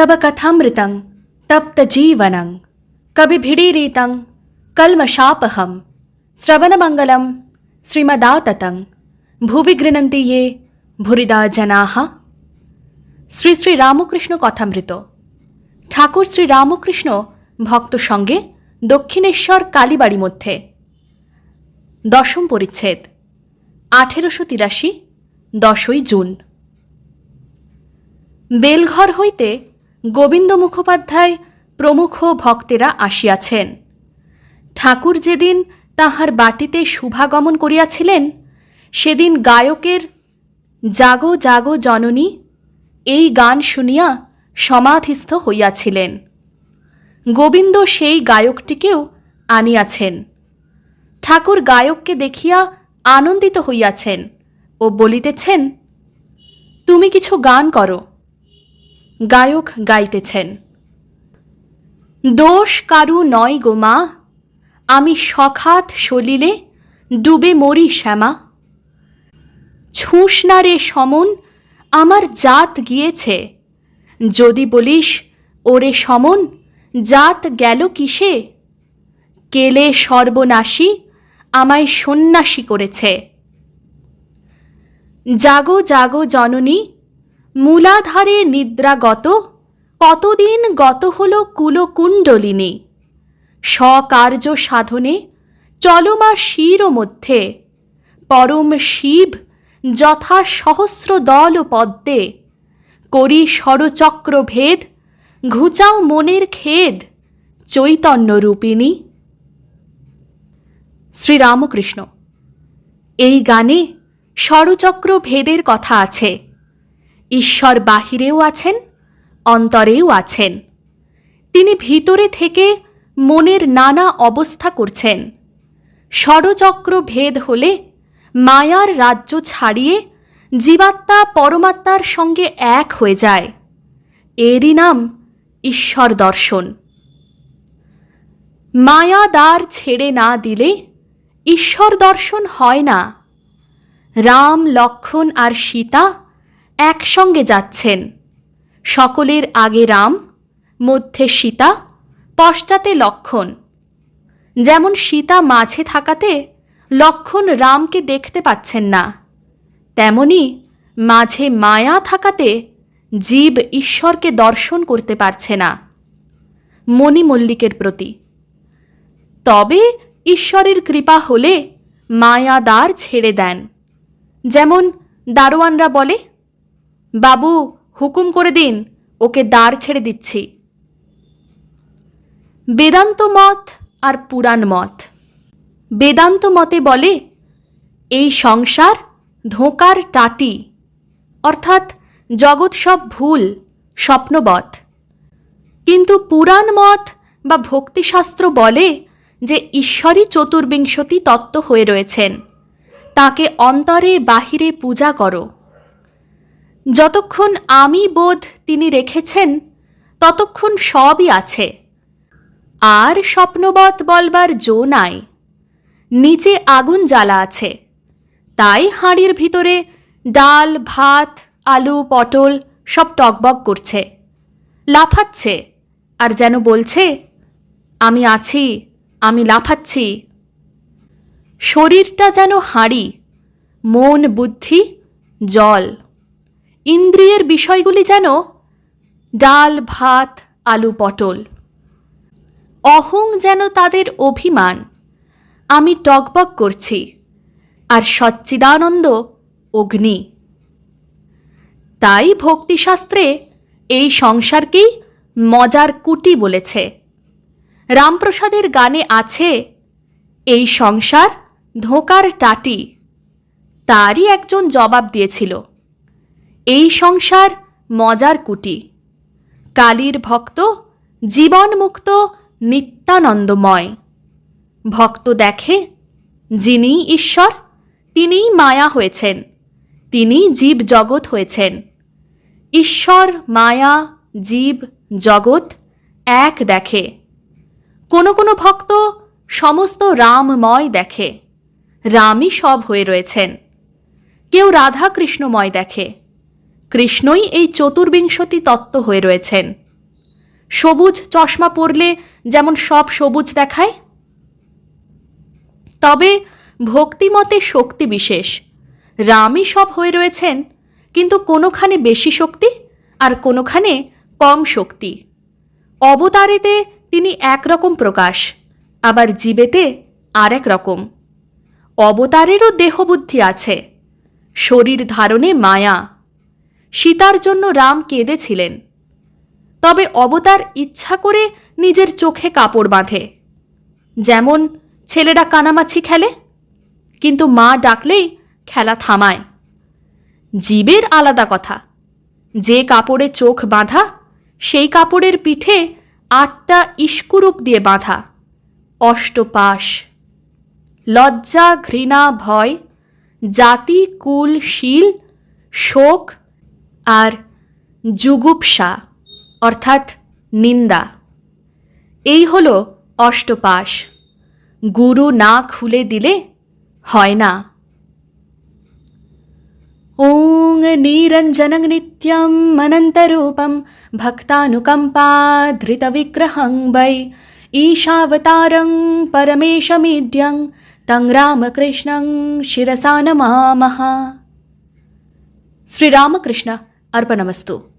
तब कथामृतं तप्तजीवनं कविभिडीरितं कल्मषापहं श्रवणमङ्गलं श्रीमदाततं ভুবি গৃণন্তি ইয়ে ভুরিদা জনাহা শ্রী শ্রী রামকৃষ্ণ কথামৃত ঠাকুর শ্রী রামকৃষ্ণ ভক্ত সঙ্গে দক্ষিণেশ্বর কালীবাড়ি মধ্যে দশম পরিচ্ছেদ আঠেরোশো তিরাশি দশই জুন বেলঘর হইতে গোবিন্দ মুখোপাধ্যায় প্রমুখ ভক্তেরা আসিয়াছেন। ঠাকুর যেদিন তাহার বাটিতে শুভাগমন করিয়াছিলেন, সেদিন গায়কের জাগো জাগো জননী এই গান শুনিয়া সমাধিস্থ হইয়াছিলেন। গোবিন্দ সেই গায়কটিকেও আনিয়াছেন। ঠাকুর গায়ককে দেখিয়া আনন্দিত হইয়াছেন ও বলিতেছেন, তুমি কিছু গান করো। গায়ক গাইতেছেন। দোষ কারু নয় গো মা, আমি সখাত সলিলে ডুবে মরি শ্যামা। ছুঁস না রে সমন, আমার জাত গিয়েছে। যদি বলিস, ওরে সমন, জাত গেল কিসে? কেলে সর্বনাশী আমায় সন্ন্যাসী করেছে। জাগো জাগো জননী মূলাধারে নিদ্রাগত, কতদিন গত হল কুলকুণ্ডলিনী। স্বকার্য সাধনে চলমা শির মধ্যে, পরম শিব যথা সহস্র দল পদ্মে। করি ষড়চক্র ভেদ, ঘুচাও মনের খেদ, চৈতন্য রূপিণী। শ্রীরামকৃষ্ণ, এই গানে ষড়চক্র ভেদের কথা আছে। ঈশ্বর বাহিরেও আছেন, অন্তরেও আছেন। তিনি ভিতরে থেকে মনের নানা অবস্থা করছেন। ষড়চক্র ভেদ হলে মায়ার রাজ্য ছাড়িয়ে জীবাত্মা পরমাত্মার সঙ্গে এক হয়ে যায়। এরই নাম ঈশ্বর দর্শন। মায়া দ্বার ছেড়ে না দিলে ঈশ্বর দর্শন হয় না। রাম, লক্ষণ আর সীতা একসঙ্গে যাচ্ছেন। সকলের আগে রাম, মধ্যে সীতা, পশ্চাতে লক্ষণ। যেমন সীতা মাঝে থাকাতে লক্ষণ রামকে দেখতে পাচ্ছেন না, তেমনি মাঝে মায়া থাকাতে জীব ঈশ্বরকে দর্শন করতে পারছে না, মণি মল্লিকের প্রতি। তবে ঈশ্বরের কৃপা হলে মায়া দ্বার ছেড়ে দেন। যেমন দারোয়ানরা বলে বাবু, হুকুম করে দিন, ওকে দ্বার ছেড়ে দিচ্ছি। বেদান্ত মত আর পুরাণ মত। বেদান্ত মতে বলে, এই সংসার ধোঁকার টাটি, অর্থাৎ জগৎ সব ভুল, স্বপ্নবৎ। কিন্তু পুরাণ মত বা ভক্তিশাস্ত্র বলে যে ঈশ্বরই চতুর্বিংশতি তত্ত্ব হয়ে রয়েছেন, তাকে অন্তরে বাহিরে পূজা করো। যতক্ষণ আমি বোধ তিনি রেখেছেন, ততক্ষণ সবই আছে। আর স্বপ্নবৎ বলবার জো নাই, নিচে আগুন জ্বালা আছে। তাই হাঁড়ির ভিতরে ডাল, ভাত, আলু, পটল সব টকবক করছে। লাফাচ্ছে, আর যেন বলছে, আমি আছি, আমি লাফাচ্ছি। শরীরটা যেন হাঁড়ি, মন, বুদ্ধি, জল। ইন্দ্রিয়ের বিষয়গুলি যেন ডাল, ভাত, আলু, পটল। অহং যেন তাদের অভিমান। আমি টকবক করছি, আর সচ্চিদানন্দ অগ্নি। তাই ভক্তিশাস্ত্রে এই সংসারকেই মজার কুটি বলেছে। রামপ্রসাদের গানে আছে, এই সংসার ধোকার টাটি। তারই একজন জবাব দিয়েছিল। এই সংসার মজার কুটি। কালীর ভক্ত, জীবনমুক্ত, নিত্যানন্দময়। ভক্ত দেখে যিনি ঈশ্বর, তিনিই মায়া হয়েছেন তিনি জীব জগৎ হয়েছেন। ঈশ্বর, মায়া, জীব, জগৎ এক দেখে। কোনো কোনো ভক্ত সমস্ত রামময় দেখে, রামই সব হয়ে রয়েছেন। কেউ রাধা কৃষ্ণময় দেখে। কৃষ্ণই এই চতুর্বিংশতি তত্ত্ব হয়ে রয়েছেন। সবুজ চশমা পরলে যেমন সব সবুজ দেখায়, তবে ভক্তিমতে শক্তি বিশেষ। রামই সব হয়ে রয়েছেন, কিন্তু কোনোখানে বেশি শক্তি আর কোনোখানে কম শক্তি। অবতারেতে তিনি একরকম প্রকাশ, আবার জীবেতে আর এক রকম। অবতারেরও দেহবুদ্ধি আছে, শরীর ধারণে মায়া। সীতার জন্য রাম কেঁদেছিলেন। তবে অবতার ইচ্ছা করে নিজের চোখে কাপড় বাঁধে। যেমন ছেলেরা কানামাছি খেলে, কিন্তু মা ডাকলেই খেলা থামায়। জীবের আলাদা কথা, যে কাপড়ে চোখ বাঁধা, সেই কাপড়ের পিঠে আটটা ইস্কুরূপ দিয়ে বাঁধা। অষ্টপাশ, লজ্জা, ঘৃণা, ভয়, জাতি, কুল, শীল, শোক আর যুগুপসা অর্থাৎ নিন্দা এই হল অষ্টপাশ গুরু না খুলে দিলে হয় না ॐ निरञ्जनं नित्यम् अनन्तरूपं भक्तानुकम्पाधृतविग्रहं वै ईशावतारं परमेशमीड्यं तं रामकृष्णं शिरसा नमामः श्रीरामकृष्ण అర్పణమస్తు.